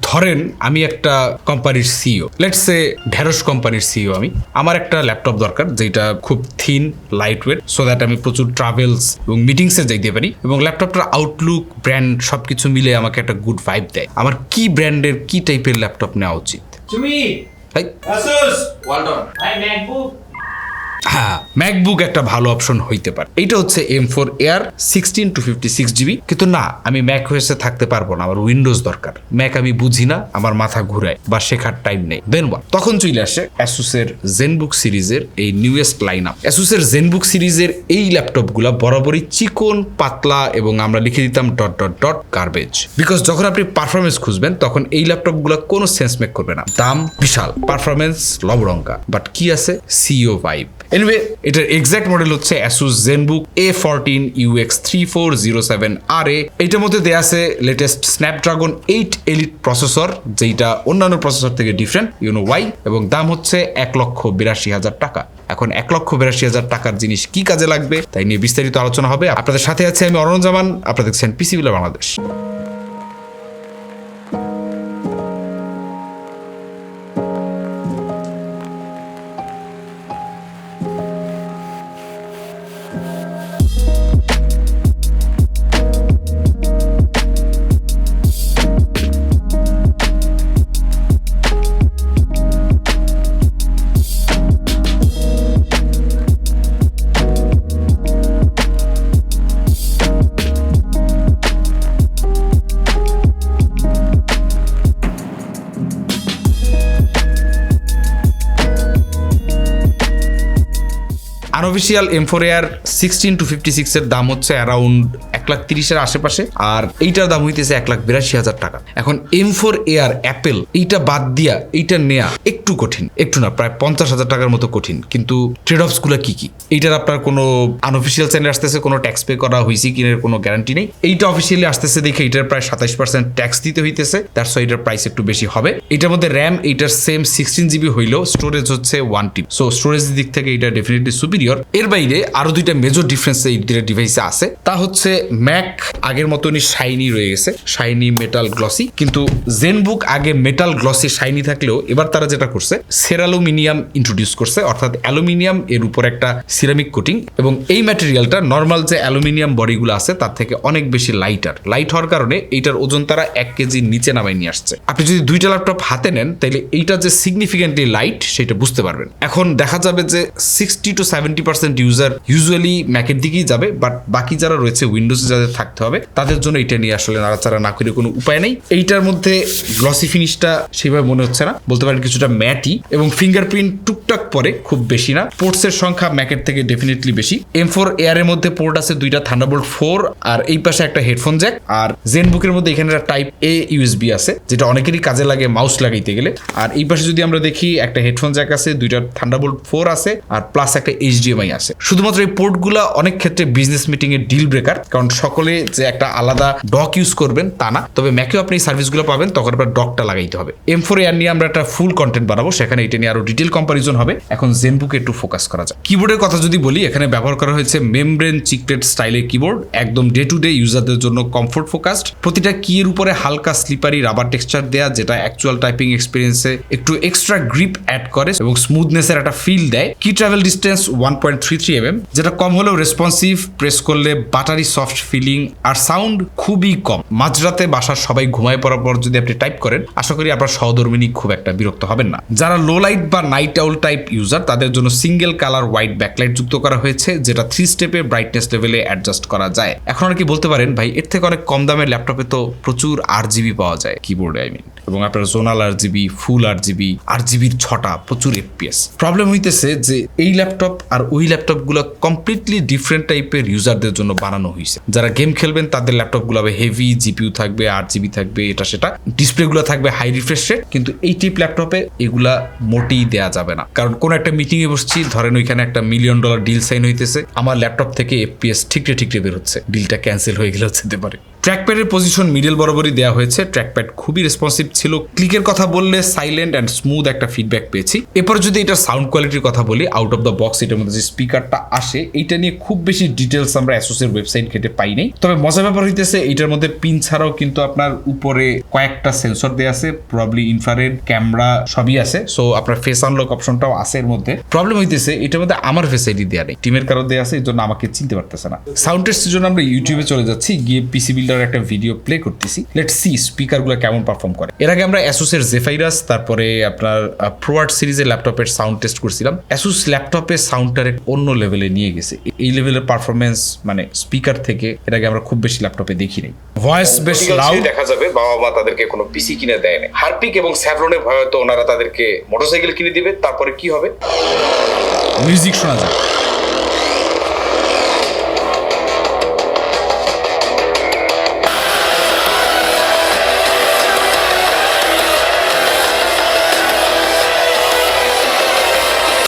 ধরেন আমি একটা কোম্পানির সিইও লেটস সে ঢেরস কোম্পানির সিইও আমি। আমার একটা ল্যাপটপ দরকার যেটা খুব thin light weight so that আমি প্রচুর ট্রাভেলস এবং মিটিংসে যাইতে পারি এবং ল্যাপটপটার আউটলুক ব্র্যান্ড সব কিছু মিলে আমাকে একটা গুড ভাইব দেয়। আমার কি ব্র্যান্ডের কি টাইপের ল্যাপটপ নেওয়া উচিত? তুমি আসুস! ওয়ালটন। ম্যাকবুক হ্যাঁ ম্যাকবুক একটা ভালো অপশন হইতে পারে। এটা হচ্ছে M four Air sixteen two fifty six GB কিন্তু না, আমি ম্যাক ওয়েসে থাকতে পারব না, আমার উইন্ডোজ দরকার। ম্যাক আমি বুঝি না, আমার মাথা ঘুরায় বা শেখার টাইম নেই। দেন ওয়াট তখন চলে আসে অ্যাসুসের জেনবুক সিরিজের এই নিউয়েস্ট লাইন আপ অ্যাসুসের জেনবুক সিরিজের এই ল্যাপটপগুলো বরাবরই চিকন, পাতলা এবং আমরা লিখে দিতাম dot dot dot garbage because যখন আপনি পারফরমেন্স খুঁজবেন, তখন এই ল্যাপটপগুলো কোনো সেন্স মেক করবে না। দাম বিশাল পারফরমেন্স লবড়ঙ্কা বাট কি আছে? সিও ফাইভ এনিওয়ে এটার এক্সাক্ট মডেল হচ্ছে Asus Zenbook A fourteen UX three four zero seven আর এ এইটার মধ্যে দেয়া আছে latest Snapdragon eight Elite processor যেটা অন্যান্য প্রসেসর থেকে ডিফারেন্ট ইউনো ওয়াই এবং দাম হচ্ছে এক লক্ষ বিরাশি হাজার টাকা। এখন এক লক্ষ বিরাশি হাজার টাকার জিনিস কি কাজে লাগবে, তাই নিয়ে বিস্তারিত আলোচনা হবে। আপনাদের সাথে আছে আমি অরণ জামান, আপনারা দেখছেন PC builder Bangladesh unofficial M four Air sixteen two fifty সিক্সের দাম হচ্ছে অ্যারাউন্ড এক লাখ তিরিশের আশেপাশে, আর এইটার দাম হইতেছে এক লাখ বিরাশি হাজার টাকা। এখন এম ফোর এয়ার অ্যাপেল এইটা বাদ দিয়া এইটা নেয়া একটু কঠিন। একটু না, প্রায় পঞ্চাশ হাজার টাকার মতো কঠিন। কিন্তু ট্রেড অফসগুলো কি কি? এইটার আপনার কোনো আনঅফিসিয়াল চ্যানেল আসতেছে, কোনো ট্যাক্স পে করা হয়েছে কিনের কোনো গ্যারান্টি নেই। এইটা অফিসিয়ালি আসতেছে দেখে এটার প্রায় সাতাশ পার্সেন্ট ট্যাক্স দিতে হইতেছে। তার সো এটার প্রাইস একটু বেশি হবে। এটার মধ্যে র্যাম এইটার সেম সিক্সটিন জিবি হইলেও স্টোরেজ হচ্ছে ওয়ান টিপ সো স্টোরেজ দিক থেকে এটা ডেফিনেটলি সুপিরিয়র এর বাইরে আরও দুইটা মেজর ডিফারেন্স এই দুইটা ডিভাইসে আছে। তা হচ্ছে ম্যাক আগের মতনই শাইনি রয়ে গেছে। শাইনি মেটাল গ্লসি কিন্তু জেনবুক আগে মেটাল গ্লসি শাইনি থাকলেও এবার তারা যেটা করছে সেরালুমিনিয়াম ইন্ট্রোডিউস করছে, অর্থাৎ অ্যালুমিনিয়াম এর উপর একটা সিরামিক কোটিং এবং এই ম্যাটেরিয়ালটা নর্মাল যে অ্যালুমিনিয়াম বডিগুলো আছে, তার থেকে অনেক বেশি লাইটার লাইট হওয়ার কারণে এইটার ওজন তারা এক কেজি নিচে নামাই নিয়ে আসছে। আপনি যদি দুইটা ল্যাপটপ হাতে নেন, তাহলে এইটা যে সিগনিফিকেন্টলি লাইট সেটা বুঝতে পারবেন। এখন দেখা যাবে যে sixty to seventy percent user usually ম্যাকের দিকেই যাবে বাট বাকি যারা রয়েছে উইন্ডোজে যাদের থাকতে হবে, তাদের জন্য এটা নিয়ে আসলে নাড়াচাড়া না করে কোনো উপায় নেই। এইটার মধ্যে গ্লসি ফিনিশটা সেভাবে মনে হচ্ছে না। বলতে পারেন কিছুটা ম্যাটি এবং ফিঙ্গারপ্রিন্ট টুকটাক পরে খুব বেশি না। পোর্টসের সংখ্যা ম্যাকের থেকে ডেফিনেটলি বেশি। এম ফোর এয়ারের মধ্যে পোর্ট আছে দুইটা থান্ডারবোল্ট ফোর আর এই পাশে একটা হেডফোন জ্যাক আর জেন বুকের মধ্যে এখানে একটা টাইপ এ ইউএসবি আছে, যেটা অনেকেরই কাজে লাগে মাউস লাগাইতে গেলে। আর এই পাশে যদি আমরা দেখি, একটা হেডফোন জ্যাক আছে, দুইটা থান্ডারবোল্ট ফোর আছে, আর প্লাস একটা এইচডিএমআই আছে। শুধুমাত্র এই পোর্টগুলা অনেক ক্ষেত্রে বিজনেস মিটিং এর ডিল ব্রেকার কারণ সকলে যে একটা আলাদা ডক ইউজ করবেন তা না। তবে ম্যাকেও আপনি এই সার্ভিসগুলো পাবেন, তখন আপনার ডকটা লাগাইতে হবে। এম ফোর এয়ার নিয়ে আমরা একটা ফুল কন্টেন্ট বানাবো, সেখানে এটা নিয়ে আরও ডিটেল কম্পারিজন হবে। এখন জেনবুকে একটু ফোকাস করা যায় কিবোর্ডের কথা যদি বলি, এখানে ব্যবহার করা হয়েছে মেমব্রেন চিকলেট স্টাইলের কিবোর্ড একদম ডে টু ডে ইউজারদের জন্য কমফোর্ট ফোকাসড প্রতিটা কি এর উপরে হালকা স্লিপারি রাবার টেক্সচার দেয়া, যেটা অ্যাকচুয়াল টাইপিং এক্সপিরিয়েন্সে একটু এক্সট্রা গ্রিপ অ্যাড করে এবং স্মুথনেসের একটা ফিল দেয়। Key travel distance one point three three M যেটা কম হলেও রেসপন্সিভ প্রেস করলে বাটারি সফট ফিলিং আর সাউন্ড খুবই কম। মাঝরাতে বাসার সবাই ঘুমায় পড়ার পর যদি আপনি টাইপ করেন, আশা করি আপনার সহধর্মিনী খুব একটা বিরক্ত হবেন না। যারা লো লাইট বা নাইট আউল টাইপ ইউজার তাদের জন্য সিঙ্গেল কালার হোয়াইট ব্যাকলাইট যুক্ত করা হয়েছে, যেটা থ্রি স্টেপে ব্রাইটনেস লেভেলে অ্যাডজাস্ট করা যায়। এখন অনেকে বলতে পারেন, ভাই, এর থেকে অনেক কম দামের ল্যাপটপে তো প্রচুর আর জিবি পাওয়া যায়। কিবোর্ডে আই মিন এবং আপনার zonal R GB full R GB R জিবির ছটা প্রচুর এফপিএস প্রবলেম হইতেছে যে এই ল্যাপটপ আর ওই ল্যাপটপগুলো কমপ্লিটলি ডিফারেন্ট টাইপের ইউজারদের জন্য বানানো হয়েছে যারা গেম খেলবেন, তাদের ল্যাপটপগুলো হবে হেভি জিপিউ থাকবে আট জিবি থাকবে, এটা সেটা। ডিসপ্লেগুলো থাকবে হাই রিফ্রেশ রেট কিন্তু এই টিপ ল্যাপটপে এগুলা মোটেই দেওয়া যাবে না। কারণ কোন একটা মিটিং এ বসছি, ধরেন ওইখানে একটা মিলিয়ন ডলার ডিল সাইন হইতেছে, আমার ল্যাপটপ থেকে এফপিএস ঠিকরে ঠিকরে বের হচ্ছে ডিলটা ক্যান্সেল হয়ে গেলে যেতে পারে। ট্র্যাকপ্যাডের পজিশন মিডল বরাবরই দেওয়া হয়েছে। ট্র্যাকপ্যাড খুবই রেসপন্সিভ ছিল। ক্লিকের কথা বললে সাইলেন্ট অ্যান্ড স্মুথ একটা ফিডব্যাক পেয়েছি। এরপর যদি এটার সাউন্ড কোয়ালিটির কথা বলি আউট অফ দ্য বক্স এটার মধ্যে যে স্পিকারটা আসে, এইটা নিয়ে খুব বেশি ডিটেলস আমরা অ্যাসোসের ওয়েবসাইট ঘেটে পাই নাই। তবে মজার ব্যাপার হইতেছে এটার মধ্যে পিন ছাড়াও কিন্তু আপনার উপরে কয়েকটা সেন্সর দেওয়া আছে প্রবলি ইনফ্রারেড ক্যামেরা সবই আছে। সো আপনার ফেস আনলক অপশনটাও আছে এর মধ্যে। প্রবলেম হইতেছে, এটার মধ্যে আমার ফেস আইডি দেওয়া নেই। টিমের কারও দেওয়া আছে, এই জন্য আমাকে চিনতে পারতেছে না। সাউন্ড টেস্টের জন্য আমরা ইউটিউবে চলে যাচ্ছি, গিয়ে পিসি বিল্ডার একটা ভিডিও প্লে করতেছি। লেট সি স্পিকারগুলো কেমন পারফর্ম করে। এর আগে আমরা অ্যাসুসের জেফাইরাস তারপরে আপনার প্রোয়ার্ড সিরিজের ল্যাপটপের সাউন্ড টেস্ট করছিলাম। অ্যাসুস ল্যাপটপের সাউন্ডটার অন্য লেভেলে নিয়ে গেছে। এই লেভেলের পারফরমেন্স মানে স্পিকার থেকে এর আগে আমরা খুব বেশি ল্যাপটপে দেখি নাই। ভয়েস বেশ লাউড দেখা যাবে বাবা মা তাদেরকে কোনো পিসি কিনে দেয় না হারপিক এবং স্যাভলনের ভয় হয়তো ওনারা তাদেরকে মোটরসাইকেল কিনে দিবে। তারপরে কি হবে? মিউজিক শোনা যায়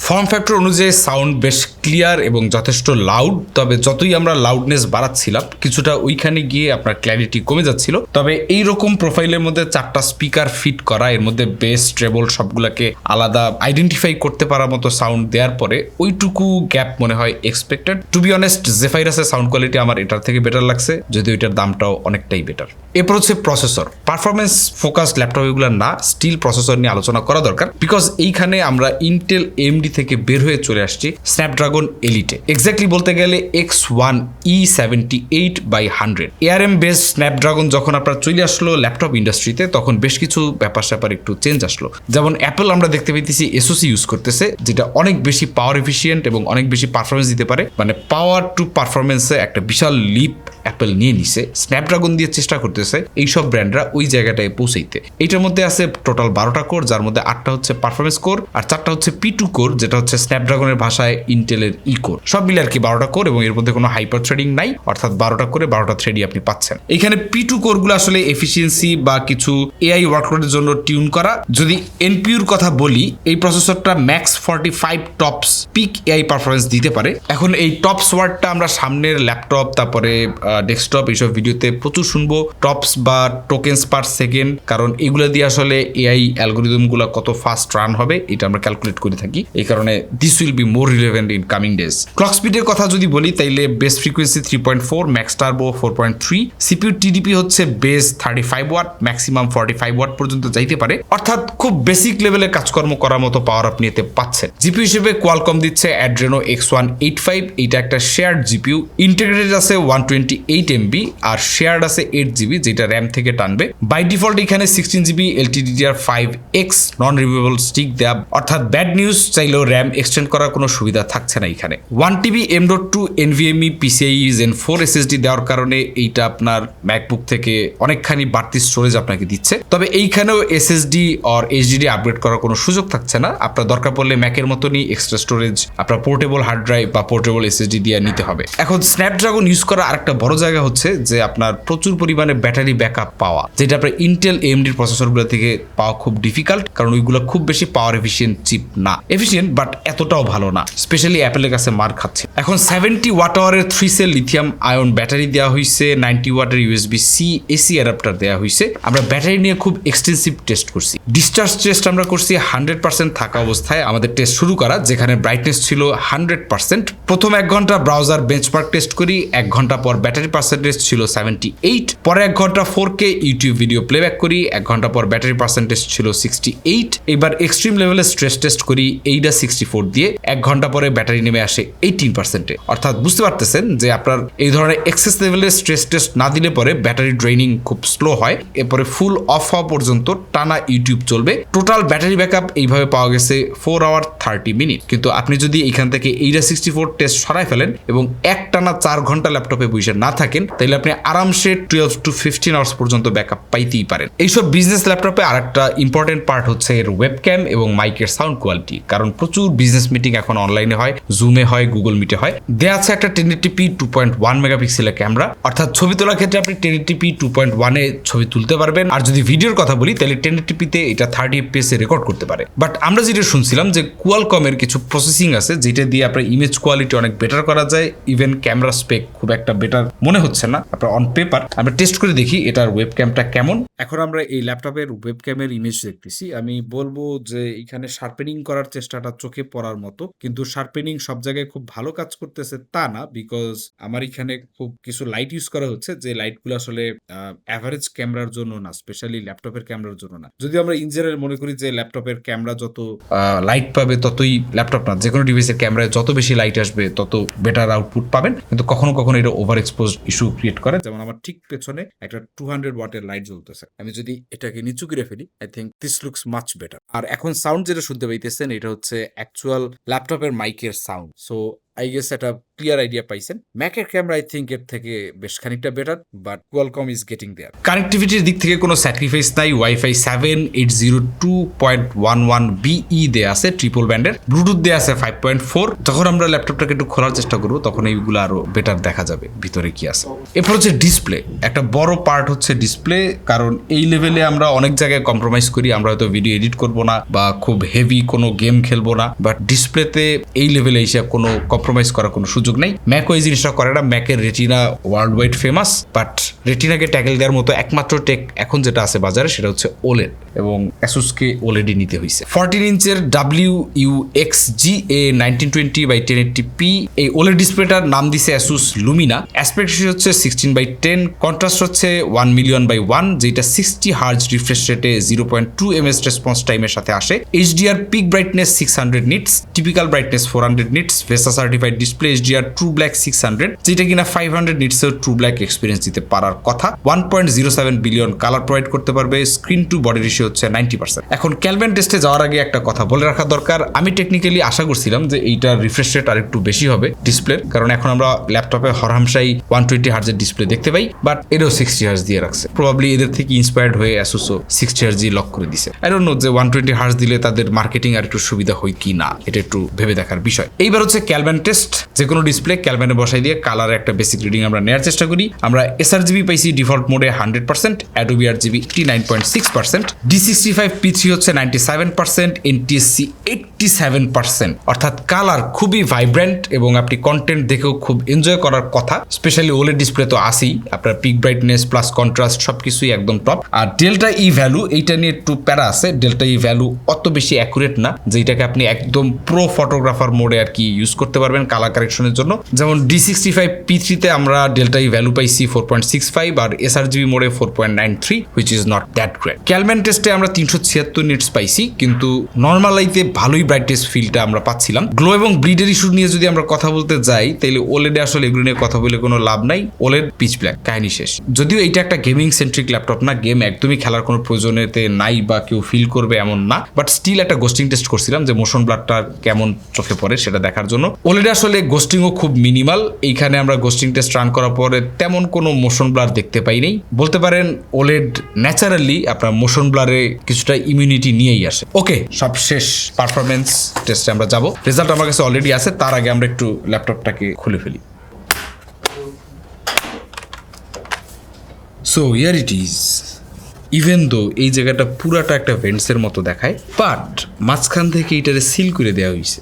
ফর্ম ফ্যাক্টর অনুযায়ী সাউন্ড বেশ ক্লিয়ার এবং যথেষ্ট লাউড তবে যতই আমরা লাউডনেস বাড়াচ্ছিলাম, কিছুটা ওইখানে গিয়ে আপনার ক্ল্যারিটি কমে যাচ্ছিল। তবে এই রকম প্রোফাইলের মধ্যে চারটা স্পিকার ফিট করা, এর মধ্যে বেস ট্রেবল সবগুলোকে আলাদা আইডেন্টিফাই করতে পারার মতো সাউন্ড দেওয়ার পরে, ওইটুকু গ্যাপ মনে হয় এক্সপেক্টেড টু বি অনেস্ট জেফাইরাসের সাউন্ড কোয়ালিটি আমার এটার থেকে বেটার লাগছে, যদিও এটার দামটাও অনেকটাই বেটার এরপর হচ্ছে প্রসেসর পারফরমেন্স ফোকাস ল্যাপটপ এগুলো না স্টিল প্রসেসর নিয়ে আলোচনা করা দরকার বিকজ এইখানে আমরা ইন্টেল এমডি থেকে বের হয়ে চলে আসছি স্ন্যাপড্রাগন এলিটে এক্স্যাক্টলি বলতে গেলে X one E seventy eight by hundred ARM base Snapdragon যখন আপনার চলে আসলো ল্যাপটপ ইন্ডাস্ট্রিতে তখন বেশ কিছু ব্যাপার স্যাপার একটু চেঞ্জ আসলো। যেমন অ্যাপল আমরা দেখতে পেতেছি এসওসি ইউজ করতেছে, যেটা অনেক বেশি পাওয়ার এফিসিয়েন্ট এবং অনেক বেশি পারফরমেন্স দিতে পারে। মানে পাওয়ার টু পারফরমেন্সে একটা বিশাল লিপ অ্যাপেল নিয়ে নিছে। স্ন্যাপড্রাগন দিয়ে চেষ্টা করতেছে এইসব ব্র্যান্ডরা ওই জায়গাটায় পৌঁছাইতে। এটার মধ্যে আছে টোটাল বারোটা কোর যার মধ্যে আটটা হচ্ছে পারফরমেন্স কোর আর চারটা হচ্ছে পি টু কোর যেটা হচ্ছে স্ন্যাপড্রাগনের ভাষায় ইন্টেলের ই কোর সব মিলে আর কি বারোটা কোর এবং এর মধ্যে কোনো হাইপার থ্রেডিং নাই, অর্থাৎ বারোটা করে বারোটা থ্রেডই আপনি পাচ্ছেন। এখানে পি টু কোরগুলো আসলে এফিসিয়েন্সি বা কিছু এআই ওয়ার্কলোডের জন্য টিউন করা। যদি এনপিউর কথা বলি, এই প্রসেসরটা max forty five TOPS peak AI performance দিতে পারে। এখন এই টপস ওয়ার্ডটা আমরা সামনের ল্যাপটপ তারপরে ডেস্কটপ এইসব ভিডিওতে প্রচুর শুনব। টপস বা টোকেন্স পার সেকেন্ড কারণ এগুলো দিয়ে আসলে এআই অ্যালগোরিদমগুলো কত ফাস্ট রান হবে, এটা আমরা ক্যালকুলেট করে থাকি। এই কারণে this will be more relevant in coming days clock স্পিডের কথা যদি বলি, তাইলে base frequency three point four max turbo four point three CPU TDP হচ্ছে base thirty five watt maximum forty five watt পর্যন্ত যাইতে পারে। অর্থাৎ খুব বেসিক লেভেলে কাজকর্ম করার মতো পাওয়ার আপনি এতে পাচ্ছেন। জিপি হিসেবে কোয়ালকম দিচ্ছে Adreno X one eight five এইটা একটা শেয়ার্ড জিপিউ ইন্টিগ্রেটেড আছে ওয়ান টোয়েন্টি এইট এমবি আর শেয়ার্ড আছে এইট জিবি যেটা র্যাম থেকে টানবে। বাই ডিফল্ট এখানে sixteen GB LPDDR five X non removable stick দেয়া, অর্থাৎ ব্যাড নিউজ চাইলেও র্যাম এক্সটেন্ড করার কোনো সুবিধা থাকছে না এখানে। One TB M dot two NVMe PCIe Gen four SSD দেওয়ার কারণে এইটা আপনার ম্যাকবুক থেকে অনেকখানি বাড়তি স্টোরেজ আপনাকে দিচ্ছে। তবে এইখানেও এসএসডি অর এইচডিডি আপগ্রেড করার কোনো সুযোগ থাকছে না। আপনার দরকার পড়লে ম্যাকের মতনই এক্সট্রা স্টোরেজ আপনার পোর্টেবল হার্ড ড্রাইভ বা পোর্টেবল এসএসডি দিয়ে নিতে হবে। এখন স্ন্যাপড্রাগন ইউজ করা আরেকটা বড় জায়গা হচ্ছে যে আপনার প্রচুর পরিমাণে ব্যাটারি ব্যাকআপ পাওয়া, যেটা আপনার ইন্টেল এমডির প্রসেসরগুলো থেকে পাওয়া খুব ডিফিকাল্ট কারণ ওইগুলো খুব বেশি পাওয়ার এফিসিয়েন্ট চিপ না। এফিসিয়েন্ট বাট এতটাও ভালো না স্পেশালি অ্যাপেলের কাছে মার খাচ্ছে। এখন seventy watt আওয়ারের three cell lithium ion battery দেওয়া হয়েছে নাইনটি ওয়াটের ইউএসবি সি এসি অ্যাডাপ্টার দেওয়া হয়েছে আমরা ব্যাটারি নিয়ে খুব এক্সটেন্সিভ টেস্ট করছি। ডিসচার্জ টেস্ট আমরা করছি হান্ড্রেড পার্সেন্ট থাকা অবস্থায়। আমাদের টেস্ট শুরু করা, যেখানে ব্রাইটনেস ছিল হান্ড্রেড পার্সেন্ট প্রথম এক ঘণ্টা ব্রাউজার বেঞ্চমার্ক টেস্ট করি, এক ঘণ্টা পর ব্যাটারি পার্সেন্টেজ ছিল সেভেন্টি এইট পরে এক ঘণ্টা four K YouTube video playback করি, এক ঘণ্টা পর ব্যাটারি পার্সেন্টেজ ছিল সিক্সটি এইট এবার এক্সট্রিম লেভেলে স্ট্রেস টেস্ট করি, এইটা সিক্সটি ফোর দিয়ে, এক ঘণ্টা পরে ব্যাটারি নেমে আসে এইটিন পার্সেন্টে অর্থাৎ বুঝতে পারতেছেন যে আপনার এই ধরনের এক্সেস লেভেলের স্ট্রেস টেস্ট না দিলে পরে ব্যাটারি ড্রেনিং খুব স্লো হয়। এরপরে ফুল অফ হওয়া পর্যন্ত টানা ইউটিউব চলবে। টোটাল ব্যাটারি ব্যাকআপ এইভাবে পাওয়া গেছে ফোর আওয়ার থার্টি মিনিট কিন্তু আপনি যদি এখান থেকে এইটা সিক্সটি ফোর টেস্ট সরাই ফেলেন এবং এক টানা চার ঘণ্টা ল্যাপটপে বসে না থাকেন তাহলে আপনি আরামসে টুয়েলভ টু ফিফটিন আওয়ার্স পর্যন্ত ব্যাকআপ পাইতেই পারেন। এইসব বিজনেস ল্যাপটপে আরেকটা ইম্পর্টেন্ট পার্ট হচ্ছে এর ওয়েবক্যাম এবং মাইকের সাউন্ড কোয়ালিটি কারণ প্রচুর বিজনেস মিটিং এখন অনলাইনে হয় জুমে হয় গুগল মিটে হয়। দেয়া আছে একটা টেন টিপি টু পয়েন্ট ওয়ান মেগাপিক্সেলের ক্যামেরা অর্থাৎ ছবি তোলার ক্ষেত্রে আপনি টেন টিপি টু পয়েন্ট ওয়ানে ছবি তুলতে পারবেন। আর যদি ভিডিওর কথা বলি তাহলে টেন টিপিতে এটা থার্টি এফপিএস রেকর্ড করতে পারে। বাট আমরা যেটা শুনছিলাম যে কোয়ালকমের কিছু প্রসেসিং আছে, যেটা দিয়ে আপনার ইমেজ কোয়ালিটি অনেক বেটার করা যায় ইভেন ক্যামেরা স্পেক খুব একটা বেটার মনে হচ্ছে না। আপনার অন পেপার আমরা টেস্ট করে দেখি এটার ওয়েব ক্যামটা কেমন। এখন আমরা এই ল্যাপটপের ওয়েব ক্যামের ইমেজ দেখতেছি। আমি বলব যে এখানে শার্পেনিং করার চেষ্টাটা চোখে পড়ার মতো। কিন্তু শার্পেনিং সব জায়গায় খুব ভালো কাজ করতেছে তা না বিকজ আমার এখানে খুব কিছু লাইট ইউজ করা হচ্ছে, যে লাইটগুলো আসলে অ্যাভারেজ ক্যামেরার জন্য না স্পেশালি ল্যাপটপের ক্যামেরার জন্য না। যদি আমরা ইন জেনারেল মনে করি যে ল্যাপটপের ক্যামেরা যত লাইট পাবে ততই ল্যাপটপ না। যে কোনো ডিভাইসের ক্যামেরায় যত বেশি লাইট আসবে, তত বেটার আউটপুট পাবেন। কিন্তু কখনো কখনো এটা ওভার এক্সপোজ ইস্যু ক্রিয়েট করে। যেমন আমার ঠিক পেছনে একটা টু হান্ড্রেড ওয়াটের লাইট জ্বলতেছে। আমি যদি এটাকে নিচু করে ফেলি I think this looks much better আর এখন সাউন্ড যেটা শুনতে পাইতেছেন, এটা হচ্ছে অ্যাকচুয়াল ল্যাপটপের মাইকের সাউন্ড সো আই গেস একটা ক্লিয়ার আইডিয়া পাইছেন। ম্যাকের ক্যামেরা আই থিঙ্ক এর থেকে বেশ খানিকটা better but Qualcomm is getting there কানেক্টিভিটির দিক থেকে কোনো স্যাক্রিফাইস নাই WiFi seven eight zero two point one one BE দেয়া আছে ট্রিপল ব্যান্ডের ব্লুটুথ দেয়া আছে ফাইভ পয়েন্ট ফোর যখন আমরা ল্যাপটপটাকে একটু খোলার চেষ্টা করব, তখন এইগুলো আরও বেটার দেখা যাবে, ভিতরে কি আছে। এরপর হচ্ছে ডিসপ্লে একটা বড় পার্ট হচ্ছে ডিসপ্লে কারণ এই লেভেলে আমরা অনেক জায়গায় কম্প্রোমাইজ করি, আমরা হয়তো ভিডিও এডিট করব না, বা খুব হেভি কোনো গেম খেলব না বাট ডিসপ্লেতে এই লেভেলে এসে কোনো কম্প্রোমাইজ করার কোনো সুযোগ নেই। ম্যাক ওই জিনিসটা করে না। ম্যাকের Retina world wide famous but রেটিনাকে tackle দেওয়ার মতো একমাত্র টেক এখন যেটা আছে বাজারে, সেটা হচ্ছে ওলেড এবং অ্যাসুসকে ওলেডই নিতে হয়েছে fourteen ইঞ্চের W U X G A nineteen twenty by ten P এই ওলেড ডিসপ্লেটার নাম দিছে অ্যাসুস লুমিনা অ্যাসপেক্ট হচ্ছে সিক্সটিন বাই টেন কন্ট্রাস্ট হচ্ছে ওয়ান মিলিয়ন বাই ওয়ান যেটা সিক্সটি হার্জ রিফ্রেশ রেটে zero point two M S response টাইমের সাথে আসে। HDR peak brightness six hundred nits typical brightness four hundred nits VESA certified display HDR true black six hundred যেটা কিনা five hundred নিটসের true black experience দিতে পারার কথা। One point zero seven billion colour provide করতে পারবে screen to body ratio হচ্ছে ninety percent এখন ক্যালভেন টেস্টে যাওয়ার আগে একটা কথা বলে রাখা দরকার। আমি টেকনিক্যালি আশা করছিলাম যে এইটার রিফ্রেশ রেট আর একটু বেশি হবে ডিসপ্লের কারণ এখন আমরা ল্যাপটপে হরহামশাই ওয়ান টোয়েন্টি হার্জের ডিসপ্লে দেখতে পাই বাট এটাও সিক্সটি হার্জ দিয়ে রাখছে। প্রবাবলি এদের থেকে ইন্সপায়ার্ড হয়ে অ্যাসোসো সিক্সটি হার্জি লক করে দিছে। আই ডোন্ট নো যে ওয়ান টোয়েন্টি হার্জ দিলে তাদের মার্কেটিং আর একটু সুবিধা হয় কি না, এটা একটু ভেবে দেখার বিষয়। এইবার হচ্ছে ক্যালভেন টেস্ট যে কোনো ডিসপ্লে ক্যালভেনে বসাই দিয়ে কালার একটা বেসিক রিডিং আমরা নেওয়ার চেষ্টা করি। আমরা এসআর জিবি পাইছি ডিফল্ট মোডে hundred percent Adobe RGB eighty nine point six percent D sixty five P three হচ্ছে ninety seven percent NTSC eighty seven percent অর্থাৎ কালার খুবই ভাইব্রেন্ট এবং আপনি কন্টেন্ট দেখেও খুব এনজয় করার কথা। স্পেশালি ওলেড ডিসপ্লে তো আসি আপনার পিক ব্রাইটনেস প্লাস কন্ট্রাস্ট সব কিছুই একদম টপ আর ডেল্টা ই ভ্যালু এইটা নিয়ে একটু প্যারা আছে। ডেল্টা ই ভ্যালু অত বেশি অ্যাকুরেট না যেটাকে আপনি একদম প্রো ফটোগ্রাফার মোডে আর কি ইউজ করতে পারবেন। কালার কারেকশনের জন্য। যেমন ডি সিক্সটি ফাইভ পি থ্রিতে আমরা ডেল্টা ভ্যালু পাইছি ফোর পয়েন্ট সিক্স ফাইভ আর এসআর জিবি মোডে four point nine three which is not that great Calman টেস্টে আমরা তিনশো ছিয়াত্তর নিটস পাইছি, কিন্তু নর্মাল লাইতে ভালোই ব্রাইটনেস ফিলটা আমরা পাচ্ছিলাম। গ্লো এবং ব্রিডের ইস্যু নিয়ে যদি আমরা কথা বলতে যাই তাহলে ওলেডে আসলে এগুলো নিয়ে কথা বলে কোনো লাভ নাই। ওলেড পিচ ব্ল্যাক কাহিনী শেষ। যদিও এটা একটা গেমিং সেন্ট্রিক ল্যাপটপ না গেম একদমই খেলার কোনো প্রয়োজনীয়তে নাই বা কেউ ফিল করবে এমন না। বাট স্টিল একটা গোস্টিং টেস্ট করছিলাম যে মোশন ব্লাডটা কেমন চোখে পড়ে সেটা দেখার জন্য। ওলেডে আসলে গোস্টিংও খুব মিনিমাল এইখানে আমরা গোস্টিং টেস্ট রান করার পরে তেমন কোনো মোশন ব্লার দেখতে পাই নাই। বলতে পারেন ওলেড ন্যাচারালি আপনার মোশন ব্লারে কিছুটা ইমিউনিটি নিয়েই আসে। ওকে সব শেষ পারফরমেন্স টেস্টে আমরা যাব। রেজাল্ট আমার কাছে অলরেডি আছে, তার আগে আমরা একটু ল্যাপটপটাকে খুলে ফেলি। So here it is even though এই জায়গাটা পুরাটা একটা ভেন্টসের মতো দেখায় বাট মাঝখান থেকে এটারে সিল করে দেওয়া হয়েছে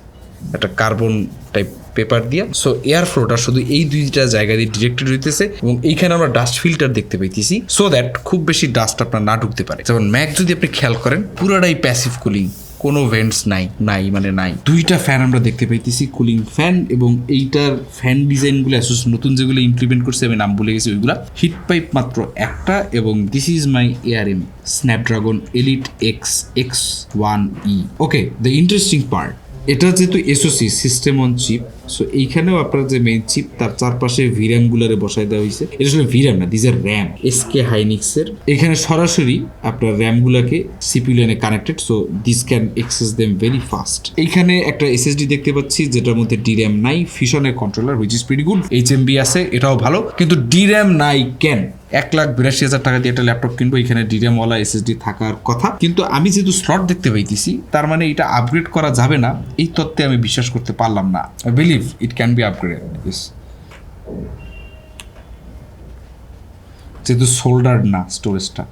একটা কার্বন টাইপ পেপার দিয়া। সো এয়ার ফ্লোটা শুধু এই দুইটা জায়গা দিয়ে ডিরেক্টেড হইতেছে এবং এইখানে আমরা ডাস্ট ফিল্টার দেখতে পাইতেছি। সো দ্যাট খুব বেশি ডাস্ট আপনার না ঢুকতে পারে। যেমন ম্যাক যদি আপনি খেয়াল করেন, পুরাটাই প্যাসিভ কুলিং কোনো ভেন্টস নাই নাই মানে নাই। দুইটা ফ্যান আমরা দেখতে পাইতেছি কুলিং ফ্যান এবং এইটার ফ্যান ডিজাইনগুলো অ্যাসোস নতুন যেগুলো ইমপ্লিমেন্ট করছে, আমি নাম বলে গেছি ওইগুলা। হিট পাইপ মাত্র একটা এবং this is my air M Snapdragon Elite X X one E okay the interesting part এটা যেহেতু SOC system on chip so এইখানেও আপনার যে মেইন চিপ তার চারপাশে ভিরামগুলারে বসায় দেওয়া হয়েছে এটা আসলে ভিরাম না দিজ আর র্যাম এসকে হাইনিক্সের এখানে সরাসরি আপনার র্যামগুলোকে সিপিউ লাইনে connected so this can access them very fast এইখানে একটা এসএসডি দেখতে পাচ্ছি যেটার মধ্যে ডির্যাম নাই ফিশনের controller which is pretty good H M B আছে এটাও ভালো কিন্তু ডির্যাম নাই কেন? এক লাখ বিরাশি হাজার টাকা দিয়ে একটা ল্যাপটপ কিনবো, এখানে ডিরামওয়ালা এসএসডি থাকার কথা। কিন্তু আমি যেহেতু স্লট দেখতে পাইতেছি, তার মানে এটা আপগ্রেড করা যাবে না। এই তত্ত্বে আমি বিশ্বাস করতে পারলাম না। I believe it can be upgrade is যেহেতু সোল্ডার না স্টোরেজটা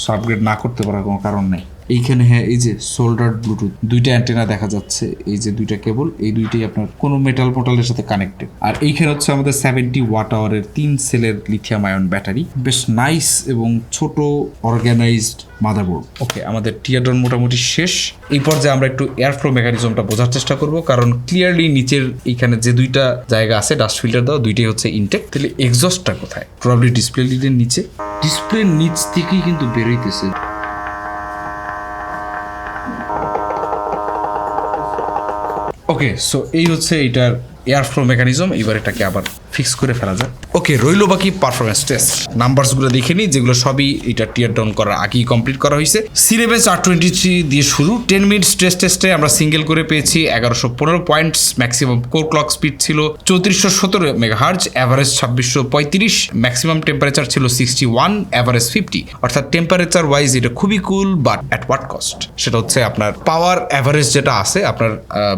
সো আপগ্রেড না করতে পারার কোনো কারণ নেই। এইখানে হ্যাঁ এই যে সোল্ডার ব্লুটুথ দুইটা অ্যান্টেনা দেখা যাচ্ছে, এই যে দুইটা কেবল এই দুইটাই আপনার কোনো মেটাল পোটালের সাথে কানেক্টেড আর এইখানে হচ্ছে আমাদের সেভেন্টি ওয়াট আওয়ারের তিন সেলের লিথিয়াম আয়ন ব্যাটারি বেশ নাইস এবং ছোট অর্গানাইজড মাদারবোর্ড ওকে আমাদের টিয়াডন মোটামুটি শেষ। এই পর্যায়ে আমরা একটু এয়ার ফ্লো মেকানিজমটা বোঝার চেষ্টা করব, কারণ ক্লিয়ারলি নিচের এইখানে যে দুইটা জায়গা আছে ডাস্ট ফিল্টার দেওয়া, দুইটাই হচ্ছে ইনটেক তাহলে এক্সস্টটা কোথায়? প্রবাবলি ডিসপ্লে লিডের নিচে। ডিসপ্লের নিচ থেকেই কিন্তু বেরোইতেছে। ওকে সো এই হচ্ছে এইটার এয়ারফ্লো মেকানিজম এবার এটাকে আবার ফিক্স করে ফেলা যায় ওকে, রইল বাকি পারফরমেন্স টেস্ট নাম্বারসগুলো দেখে নিই, যেগুলো সবই এটা টিয়ার ডাউন করার আগেই কমপ্লিট করা হয়েছে। সিলেবেস আর টোয়েন্টি থ্রি দিয়ে শুরু। টেন মিনিট স্ট্রেস টেস্টে আমরা সিঙ্গেল করে পেয়েছি, এগারোশো পনেরো points maximum core clock speed ছিল চৌত্রিশশো সতেরো মেগাহার্জ অ্যাভারেজ ছাব্বিশশো পঁয়ত্রিশ ম্যাক্সিমাম টেম্পারেচার ছিল সিক্সটি ওয়ান অ্যাভারেজ ফিফটি অর্থাৎ টেম্পারেচার ওয়াইজ এটা খুবই cool but at what cost সেটা হচ্ছে আপনার পাওয়ার অ্যাভারেজ যেটা আছে, আপনার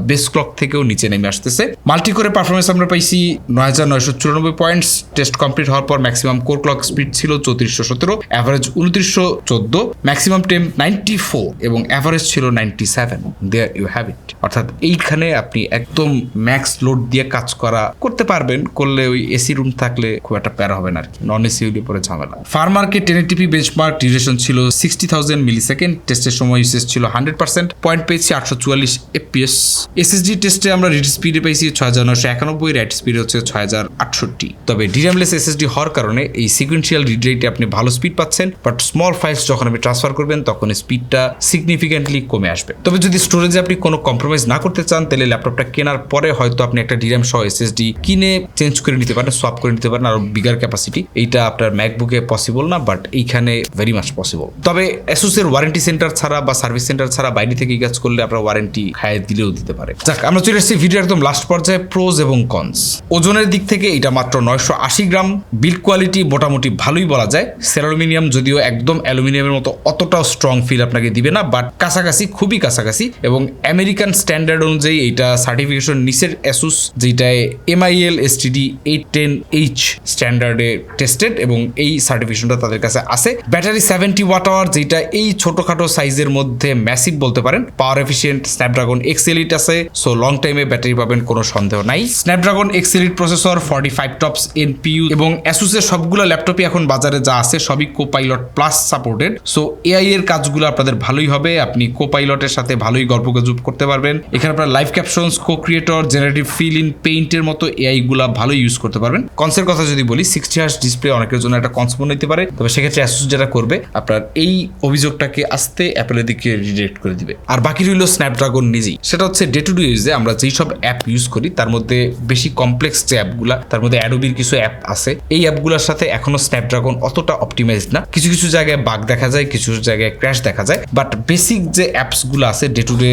বেস ক্লক থেকেও নিচে নেমে আসতেছে। মাল্টি করে পারফরমেন্স আমরা পাইছি নয় হাজার নয়শো চুরানব্বই পয়েন্টস টেস্ট কমপ্লিট হওয়ার পর ম্যাক্সিমাম কোর ক্লক স্পিড ছিল চৌত্রিশশো সতেরো অ্যাভারেজ উনত্রিশশো চোদ্দ ম্যাক্সিমাম টেম্প নাইনটি ফোর এবং অ্যাভারেজ ছিল ninety seven there you have it অর্থাৎ এইখানে আপনি একদম ম্যাক্স লোড দিয়ে কাজ করা করতে পারবেন, করলে ওই এসি রুম থাকলে খুব একটা প্যারা হবে না আর কি। নন এসি হইলে পরে ঝামেলা। ফার্মারকে টেন এটিপি বেঞ্চমার্ক ডিউরেশন ছিল সিক্সটি থাউজেন্ড মিলি সেকেন্ড টেস্টের সময় ইউসেজ ছিল হান্ড্রেড পার্সেন্ট পয়েন্ট পেয়েছি আটশো চুয়াল্লিশ এফপিএস এসএসডি টেস্টে আমরা রিড স্পিডে পেয়েছি ছয় হাজার নশো একানব্বই রাইট স্পিড হচ্ছে ছয় হাজার আটষট্টি। তবে ডিরামলেস এসএসডি হওয়ার কারণে এই সিকুয়েন্সিয়াল রিড রেটে আপনি ভালো স্পিড পাচ্ছেন বাট স্মল ফাইলস যখন আপনি ট্রান্সফার করবেন, তখন স্পিডটা সিগনিফিকেন্টলি কমে আসবে। তবে যদি স্টোরেজে আপনি কোনো কম্প্রোমাইজ না করতে চান, তাহলে ল্যাপটপটা কেনার পরে হয়তো আপনি একটা ডিরাম সহ এসএসডি কিনে চেঞ্জ করে নিতে পারেন সোয়াপ করে নিতে পারেন, আরও বিগার ক্যাপাসিটি এইটা আপনার ম্যাকবুকে পসিবল না বাট এইখানে ভেরি মাচ পসিবল তবে অ্যাসুসের ওয়ারেন্টি সেন্টার ছাড়া বা সার্ভিস সেন্টার ছাড়া বাইরে থেকে কাজ করলে আপনার ওয়ারেন্টি খায় দিলেও দিতে পারে। যাক, আমরা চলে এসেছি ভিডিও একদম লাস্ট পর্যায়ে প্রোজ এবং কনস ওজনের দিক থেকে এটা মাত্র নয়শো আশি গ্রাম বিল্ড কোয়ালিটি মোটামুটি ভালোই বলা যায়। সেরালুমিনিয়াম যদিও একদম অ্যালুমিনিয়ামের মতো অতটাও স্ট্রং ফিল আপনাকে দিবে না বাট কাছাকাছি, খুবই কাছাকাছি এবং আমেরিকান স্ট্যান্ডার্ড অনুযায়ী এটা সার্টিফিকেশন নিচের অ্যাসুস যেটায় MIL STD eight ten H স্ট্যান্ডার্ডে tested এবং এই সার্টিফিকেশনটা তাদের কাছে আছে। ব্যাটারি সেভেন্টি ওয়াট আওয়ার যেটা এই ছোটখাটো সাইজের মধ্যে ম্যাসিভ বলতে পারেন। Power efficient Snapdragon X Elite আছে সো লং টাইমে ব্যাটারি পাবেন, কোনো সন্দেহ নাই। Snapdragon X Elite processor forty five TOPS NPU এবং অ্যাসুসের সবগুলো ল্যাপটপই এখন বাজারে যা আছে সবই Copilot plus supported so AI এর কাজগুলো আপনাদের ভালোই হবে, আপনি কোপাইলটের সাথে ভালোই গল্প গুজব করতে পারবেন। এখানে আপনার live captions co creator generative fill in পেইন্টের মতো এআই গুলা ভালো ইউজ করতে পারবেন। কনসের কথা যদি বলি সিক্সটি হার্স ডিসপ্লে অনেকের জন্য একটা কনস মনে হতে পারে। তবে সেক্ষেত্রে অ্যাসুস যেটা করবে, আপনার এই অভিযোগটাকে আস্তে অ্যাপেলের দিকে রিডাইরেক্ট করে দিবে। আর বাকি রইল স্ন্যাপড্রাগন নিজেই সেটা হচ্ছে ডে টু ডে ইউজে আমরা যেই সব অ্যাপ ইউজ করি, তার মধ্যে বেশি কমপ্লেক্স যে অ্যাপগুলা তার মধ্যে অ্যাডোবির কিছু অ্যাপ আছে। এই অ্যাপগুলোর সাথে এখনও স্ন্যাপড্রাগন অতটা অপটিমাইজ না। কিছু কিছু জায়গায় বাগ দেখা যায়, কিছু জায়গায় ক্র্যাশ দেখা যায়। বাট বেসিক যে অ্যাপসগুলো আছে ডে টু ডে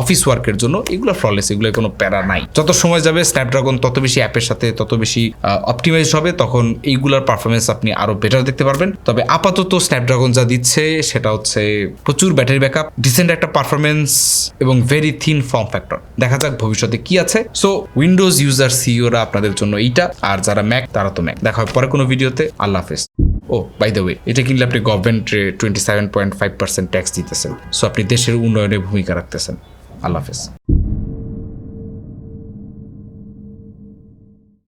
অফিস ওয়ার্কের জন্য, এগুলো ফ্ললেস এগুলো কোনো প্যারা নাই। যত সময় যাবে স্ন্যাপড্রাগন তত বেশি অ্যাপের সাথে, তত বেশি অপটিমাইজ হবে, তখন এইগুলোর পারফরমেন্স আপনি আরও বেটার দেখতে পারবেন। তবে আপাতত স্ন্যাপড্রাগন যা দিচ্ছে, সেটা হচ্ছে প্রচুর ব্যাটারি ব্যাকআপ ডিসেন্ট একটা পারফরমেন্স এবং ভেরি থিন ফর্ম ফ্যাক্টর দেখা যাক ভবিষ্যতে কি আছে। সো উইন্ডোজ ইউজার সিওরা আপনাদের জন্য এইটা। আর যারা ম্যাক তারা তো ম্যাক দেখা হয় পরে কোনো ভিডিওতে আল্লাহ হাফেজ। ও বাই দ্য ওয়ে এটা কিনলে আপনি গভর্নমেন্টে twenty seven point five percent tax দিতেছেন। সো আপনি দেশের উন্নয়নে ভূমিকা রাখতেছেন। আল্লাহ হাফেজ।